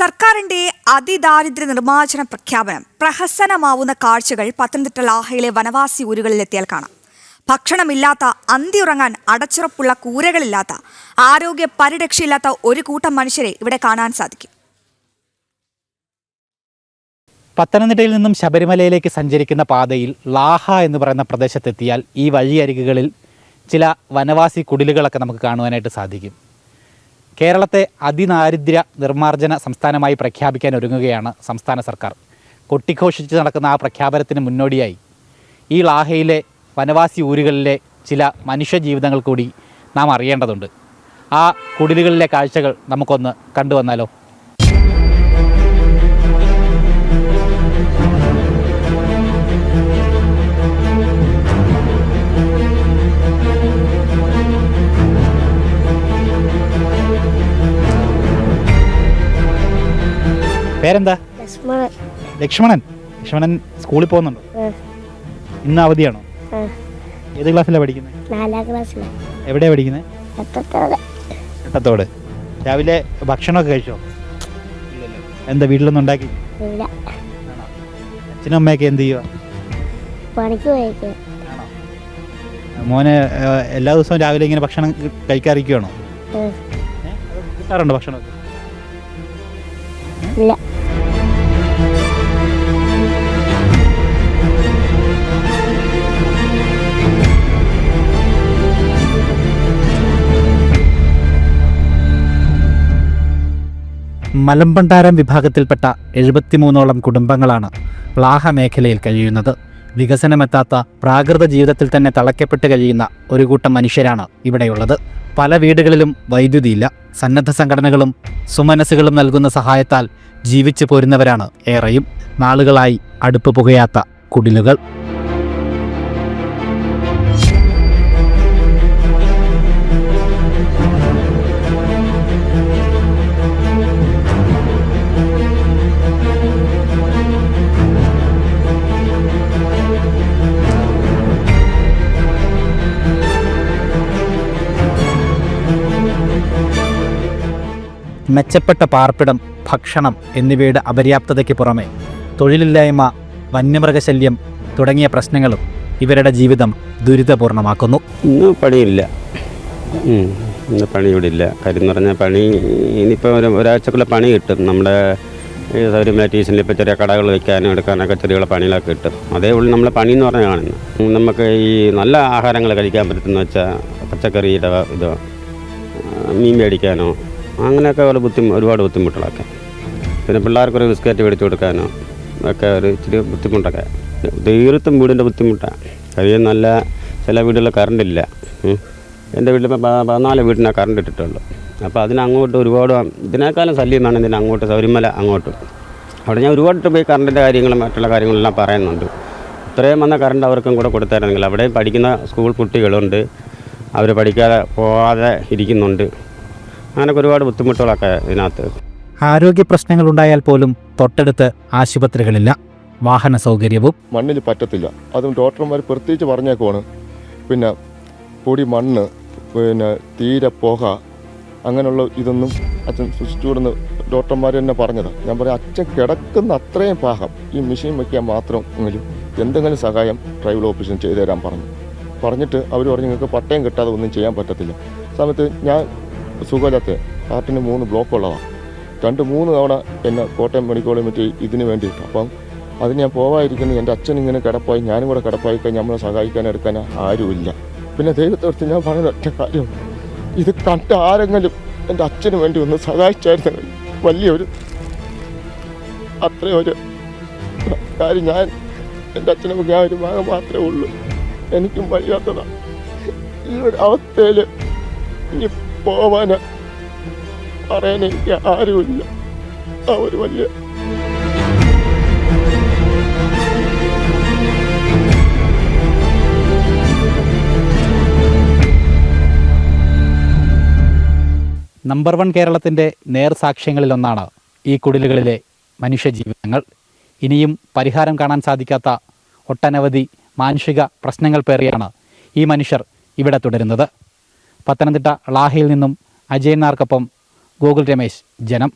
സർക്കാരിന്റെ അതിദാരിദ്ര്യ നിർമ്മാർജന പ്രഖ്യാപനം പ്രഹസനമാവുന്ന കാഴ്ചകൾ പത്തനംതിട്ട ലാഹയിലെ വനവാസി ഊരുകളിലെത്തിയാൽ കാണാം. ഭക്ഷണമില്ലാത്ത അന്തിയുറങ്ങാൻ അടച്ചുറപ്പുള്ള കൂരകളില്ലാത്ത ആരോഗ്യ പരിരക്ഷയില്ലാത്ത ഒരു കൂട്ടം മനുഷ്യരെ ഇവിടെ കാണാൻ സാധിക്കും. പത്തനംതിട്ടയിൽ നിന്നും ശബരിമലയിലേക്ക് സഞ്ചരിക്കുന്ന പാതയിൽ ലാഹ എന്ന് പറയുന്ന പ്രദേശത്തെത്തിയാൽ ഈ വഴിയരികുകളിൽ ചില വനവാസി കുടിലുകളൊക്കെ നമുക്ക് കാണുവാനായിട്ട് സാധിക്കും. കേരളത്തെ അതിദാരിദ്ര്യ നിർമ്മാർജന സംസ്ഥാനമായി പ്രഖ്യാപിക്കാൻ ഒരുങ്ങുകയാണ് സംസ്ഥാന സർക്കാർ. കൊട്ടിഘോഷിച്ച് നടക്കുന്ന ആ പ്രഖ്യാപനത്തിന് മുന്നോടിയായി. ഈ ലാഹയിലെ വനവാസി ഊരുകളിലെ ചില മനുഷ്യജീവിതങ്ങൾ കൂടി നാം അറിയേണ്ടതുണ്ട്. ആ കുടിലുകളിലെ കാഴ്ചകൾ നമുക്കൊന്ന് കണ്ടുവന്നാലോ? പേരെന്താ? ലക്ഷ്മണൻ. ലക്ഷ്മണൻ? ലക്ഷ്മണൻ സ്കൂളിൽ പോകുന്നുണ്ടോ? ഇന്ന് അവധിയാണോ? ഏത് ക്ലാസ്സിലാണ് പഠിക്കുന്നത് നാലാം ക്ലാസ്സിൽ എവിടെയാണ് പഠിക്കുന്നത് എട്ടത്തോട്. രാവിലെ ഭക്ഷണമൊക്കെ കഴിച്ചോ? എന്താ വീട്ടിലൊന്നും ഉണ്ടാക്കി? അച്ഛനും അമ്മയൊക്കെ എന്ത് ചെയ്യുക പണിക്ക് പോയേക്ക് മോന് എല്ലാ ദിവസവും രാവിലെ ഇങ്ങനെ ഭക്ഷണം കി- കഴിക്കാതിരിക്കുവാണോ ആ, ഏ? അത് കിട്ടാറുണ്ടോ ഭക്ഷണമൊക്കെ? ഇല്ല. മലമ്പണ്ടാരം വിഭാഗത്തിൽപ്പെട്ട എഴുപത്തിമൂന്നോളം കുടുംബങ്ങളാണ് പ്ലാഹ മേഖലയിൽ കഴിയുന്നത്. വികസനമെത്താത്ത പ്രാകൃത ജീവിതത്തിൽ തന്നെ തളയ്ക്കപ്പെട്ട് കഴിയുന്ന ഒരു കൂട്ടം മനുഷ്യരാണ് ഇവിടെയുള്ളത്. പല വീടുകളിലും വൈദ്യുതിയില്ല സന്നദ്ധ സംഘടനകളും സുമനസ്സുകളും നൽകുന്ന സഹായത്താൽ ജീവിച്ചു പോരുന്നവരാണ് ഏറെയും. നാളുകളായി അടുപ്പ് പുകയാത്ത കുടിലുകൾ. മെച്ചപ്പെട്ട പാർപ്പിടം ഭക്ഷണം എന്നിവയുടെ അപര്യാപ്തതയ്ക്ക് പുറമെ തൊഴിലില്ലായ്മ വന്യമൃഗശല്യം തുടങ്ങിയ പ്രശ്നങ്ങളും ഇവരുടെ ജീവിതം ദുരിതപൂർണമാക്കുന്നു. ഇന്ന് പണിയില്ല. ഇന്ന് പണി ഇവിടെ ഇല്ല. കാര്യം എന്ന് പറഞ്ഞാൽ പണി ഇനിയിപ്പോൾ ഒരു ഒരാഴ്ചക്കുള്ള പണി കിട്ടും. നമ്മുടെ ഈ സൗരമ ടീഷനിൽ ഇപ്പോൾ ചെറിയ കടകൾ വയ്ക്കാനും എടുക്കാനൊക്കെ ചെറിയ പണികളൊക്കെ കിട്ടും. അതേ ഉള്ളൂ നമ്മളെ പണി എന്ന് പറഞ്ഞാൽ കാണുന്നത് നമുക്ക് ഈ നല്ല ആഹാരങ്ങൾ കഴിക്കാൻ പറ്റുന്ന വെച്ചാൽ പച്ചക്കറിയുടെ ഇതോ മീൻ മേടിക്കാനോ അങ്ങനെയൊക്കെ ഒരു ബുദ്ധിമുട്ട് ഒരുപാട് ബുദ്ധിമുട്ടുകളൊക്കെ. പിന്നെ പിള്ളേർക്കൊരു ബിസ്ക്കറ്റ് മേടിച്ചു കൊടുക്കാനോ ഒക്കെ ഒരു ഇച്ചിരി ബുദ്ധിമുട്ടൊക്കെ. തീർത്തും വീടിന്റെ ബുദ്ധിമുട്ടാണ് കഴിയും നല്ല ചില വീടുകളിൽ കറണ്ട് ഇല്ല. ഉം. എന്റെ വീട്ടിൽ പതിനാല് വീടിനാണ് കറണ്ട് ഇട്ടിട്ടുള്ളൂ. അപ്പോൾ അതിനങ്ങോട്ട് ഒരുപാട് ഇതിനേക്കാളും ശല്യമാണ് ഇതിന് അങ്ങോട്ട് ശബരിമല അങ്ങോട്ട്. അവിടെ ഞാൻ ഒരുപാട് പോയി കറണ്ടിന്റെ കാര്യങ്ങളും മറ്റുള്ള കാര്യങ്ങളെല്ലാം പറയുന്നുണ്ട്. ഇത്രയും വന്ന കറണ്ട് അവർക്കും കൂടെ കൊടുത്തായിരുന്നെങ്കിൽ അവിടെയും പഠിക്കുന്ന സ്കൂൾ കുട്ടികളുണ്ട്. അവർ പഠിക്കാതെ പോകാതെ ഇരിക്കുന്നുണ്ട്. അങ്ങനെയൊക്കെ ഒരുപാട് ബുദ്ധിമുട്ടുകളൊക്കെ ഇതിനകത്ത്. ആരോഗ്യ പ്രശ്നങ്ങൾ ഉണ്ടായാൽ പോലും തൊട്ടടുത്ത് ആശുപത്രികളില്ല. വാഹന സൗകര്യവും. മണ്ണിൽ പറ്റത്തില്ല. അതും ഡോക്ടർമാർ പ്രത്യേകിച്ച് പറഞ്ഞേക്കുവാണ്. പിന്നെ പൊടി മണ്ണ് പിന്നെ തീരെ പുക അങ്ങനെയുള്ള ഇതൊന്നും അച്ഛൻ സൂക്ഷിച്ചുകൂടുന്ന ഡോക്ടർമാർ തന്നെ പറഞ്ഞത്. ഞാൻ പറയാം അച്ഛൻ കിടക്കുന്ന അത്രയും പാകം ഈ മെഷീൻ വയ്ക്കാൻ മാത്രം എങ്കിലും എന്തെങ്കിലും സഹായം ട്രൈബൽ ഓഫീസിൽ ചെയ്തു തരാൻ പറഞ്ഞു. പറഞ്ഞിട്ട് അവർ പറഞ്ഞു നിങ്ങൾക്ക് പട്ടയം കിട്ടാതെ ഒന്നും ചെയ്യാൻ പറ്റത്തില്ല. സമയത്ത് ഞാൻ സുഖമില്ലാത്ത ഹാർട്ടിന് മൂന്ന് ബ്ലോക്ക് ഉള്ളതാണ് രണ്ട് മൂന്ന് തവണ എന്നെ കോട്ടയം മെഡിക്കൽ മറ്റേ ഇതിന് വേണ്ടിയിട്ട്. അപ്പം അതിന് ഞാൻ പോവാതിരിക്കുന്നത് എന്റെ അച്ഛൻ ഇങ്ങനെ കിടപ്പായി ഞാനും കൂടെ കിടപ്പായി കഴിഞ്ഞാൽ നമ്മളെ സഹായിക്കാൻ എടുക്കാൻ ആരുമില്ല. പിന്നെ ദൈവത്തോടുത്ത് ഞാൻ പറഞ്ഞ ഒറ്റ കാര്യം. ഇത് കണ്ട ആരെങ്കിലും എന്റെ അച്ഛന് വേണ്ടി ഒന്ന് സഹായിച്ചായിരുന്നു വലിയൊരു അത്രയൊരു കാര്യം ഞാൻ എന്റെ അച്ഛനെ ഞാൻ ഒരു ഭാഗം മാത്രമേ ഉള്ളൂ. എനിക്കും വയ്യാത്തതാണ് ഈ ഒരു അവസ്ഥയിൽ ഇനി പോവാൻ പറയാൻ എനിക്ക് ആരുമില്ല. ആ ഒരു വലിയ നമ്പർ വൺ കേരളത്തിന്റെ നേർസാക്ഷ്യങ്ങളിലൊന്നാണ് ഈ കുടിലുകളിലെ മനുഷ്യജീവിതങ്ങൾ. ഇനിയും പരിഹാരം കാണാൻ സാധിക്കാത്ത ഒട്ടനവധി മാനുഷിക പ്രശ്നങ്ങൾ പേറിയാണ് ഈ മനുഷ്യർ ഇവിടെ തുടരുന്നത്. പത്തനംതിട്ട ലാഹയിൽ നിന്നും അജയനാർക്കൊപ്പം ഗോകുൽ രമേശ് ജനം.